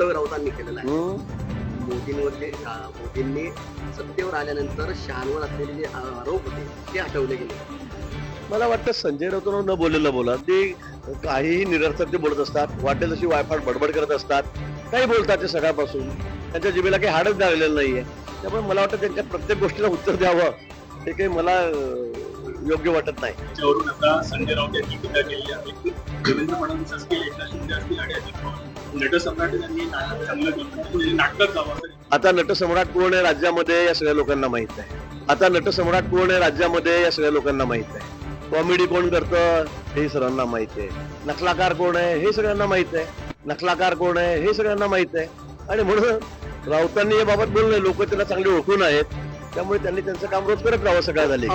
वक्तव्य राऊतांनी केलेलं आहे. मोदींवरचे मोदींनी सत्तेवर आल्यानंतर शहानवर असलेले जे आरोप होते ते हटवले गेले. मला वाटतं संजय राऊतांना न बोललेलं बोला. ते काहीही निरर्थक ते बोलत असतात वाटेल तशी वायफाट बडबड करत असतात. काही बोलतात ते सकाळपासून. त्यांच्या जिबेला काही हाडच लागलेलं नाही आहे त्यामुळे मला वाटतं त्यांच्या प्रत्येक गोष्टीला उत्तर द्यावं. हे काही मला योग्य वाटत नाही. संजय राऊत यांनी टीका केली आहे. देवेंद्र फडणवीस असतील एकनाथ शिंदे असतील आता नटसम्राट कोण आहे राज्यामध्ये या सगळ्या लोकांना माहीत आहे. आता नटसम्राट कोण आहे राज्यामध्ये या सगळ्या लोकांना माहीत आहे. कॉमेडी कोण करतं हे सर्वांना माहीत आहे. नखलाकार कोण आहे हे सगळ्यांना माहीत आहे. नखलाकार कोण आहे हे सगळ्यांना माहीत आहे. आणि म्हणून राऊतांनी याबाबत बोलले लोक त्यांना चांगले ओळखून आहेत. त्यामुळे त्यांनी त्यांचं काम रोज करत राहावं सगळ्या झाले